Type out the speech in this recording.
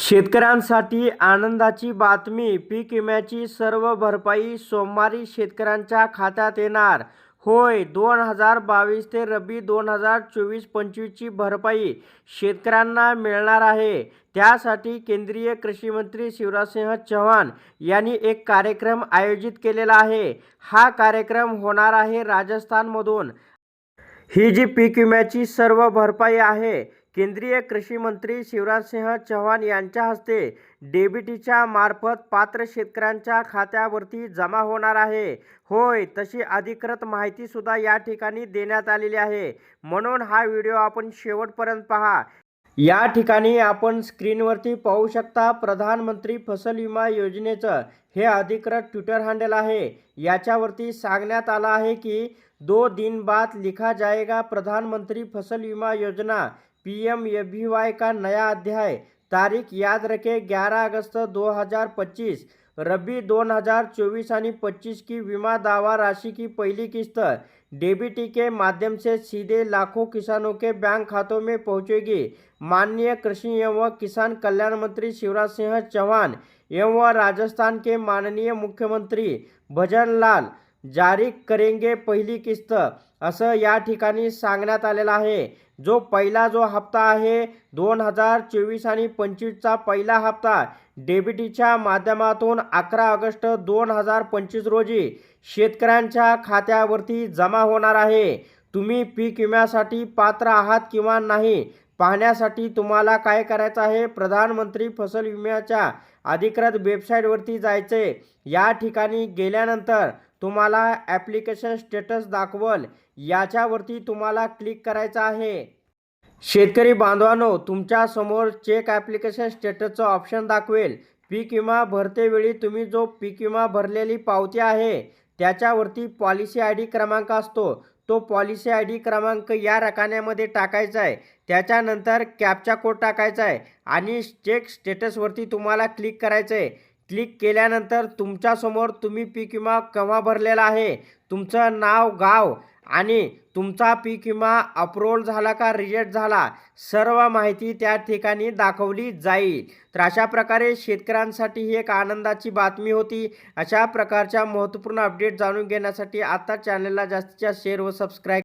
शेतकऱ्यांसाठी आनंदाची बातमी. पीक विम्याची सर्व भरपाई सोमवारी शेतकऱ्यांच्या खात्यात येणार. होय दोन हजार बावीस ते रब्बी दोन हजार चोवीस पंचवीसची भरपाई शेतकऱ्यांना मिळणार आहे. त्यासाठी केंद्रीय कृषी मंत्री शिवराजसिंह चव्हाण यांनी एक कार्यक्रम आयोजित केलेला आहे. हा कार्यक्रम होणार आहे राजस्थानमधून. ही जी पीक विम्याची सर्व भरपाई आहे केंद्रीय कृषी मंत्री शिवराजसिंह चौहान यांच्या हस्ते डेबिटीच्या मार्फत पात्र शेतकऱ्यांच्या खात्यावरती जमा होणार आहे. होय तशी अधिकृत माहितीसुद्धा या ठिकाणी देण्यात आलेली आहे. म्हणून हा व्हिडिओ आपण शेवटपर्यंत पहा. या ठिकाणी आपण स्क्रीनवरती पाहू शकता प्रधानमंत्री फसल विमा योजनेचं हे अधिकृत ट्विटर हँडल आहे. याच्यावरती सांगण्यात आलं आहे की दो दिन बाद लिखा जाएगा प्रधानमंत्री फसल विमा योजना. पीएम वाई का नया अध्याय? तारीख याद रखें 11 अगस्त 2025 रबी 2024 आणि 25 की विमा दावा राशि की पहली किस्त। डीबीटी के माध्यम से सीधे लाखों किसानों के बैंक खातों में पहुंचेगी। माननीय कृषी एवं किसान कल्याण मंत्री शिवराज सिंह चौहान एवं राजस्थान के माननीय मुख्यमंत्री भजन लाल जारी करेंगे पहिली किस्त। असं या ठिकाणी सांगण्यात आलेलं आहे। जो पहिला जो हप्ता आहे दोन हजार चोवीस आणि पंचवीसचा पहिला हप्ता डेबिटीच्या माध्यमातून अकरा ऑगस्ट दोन हजार पंचवीस रोजी शेतकऱ्यांच्या खात्यावरती जमा होणार आहे. तुम्ही पीक विम्यासाठी पात्र आहात किंवा नाही पाहण्यासाठी तुम्हाला काय करायचं आहे प्रधानमंत्री फसल विम्याच्या अधिकृत वेबसाईटवरती जायचे या ठिकाणी गेल्यानंतर तुम्हाला ॲप्लिकेशन स्टेटस दाखवल याच्यावरती तुम्हाला क्लिक करायचं आहे. शेतकरी बांधवांनो तुमच्यासमोर चेक ॲप्लिकेशन स्टेटसचं ऑप्शन दाखवेल. पीक विमा भरतेवेळी तुम्ही जो पीक विमा भरलेली पावती आहे त्याच्यावरती पॉलिसी आय डी क्रमांक असतो. तो पॉलिसी आय डी क्रमांक या रकान्यामध्ये टाकायचा आहे. त्याच्यानंतर कॅपचा कोड टाकायचा आहे आणि चेक स्टेटसवरती तुम्हाला क्लिक करायचं आहे. क्लिक केल्यानंतर तुमच्यासमोर तुम्ही पीक विमा केव्हा भरलेला आहे? तुमचं नाव गाव आणि तुमचा पीक विमा अप्रूव्हल झाला का रिजेक्ट झाला सर्व माहिती त्या ठिकाणी दाखवली जाईल. तर अशा प्रकारे शेतकऱ्यांसाठी ही एक आनंदाची बातमी होती. अशा प्रकारच्या महत्त्वपूर्ण अपडेट जाणून घेण्यासाठी आता चॅनलला जास्तीत जास्त शेअर व सबस्क्राईब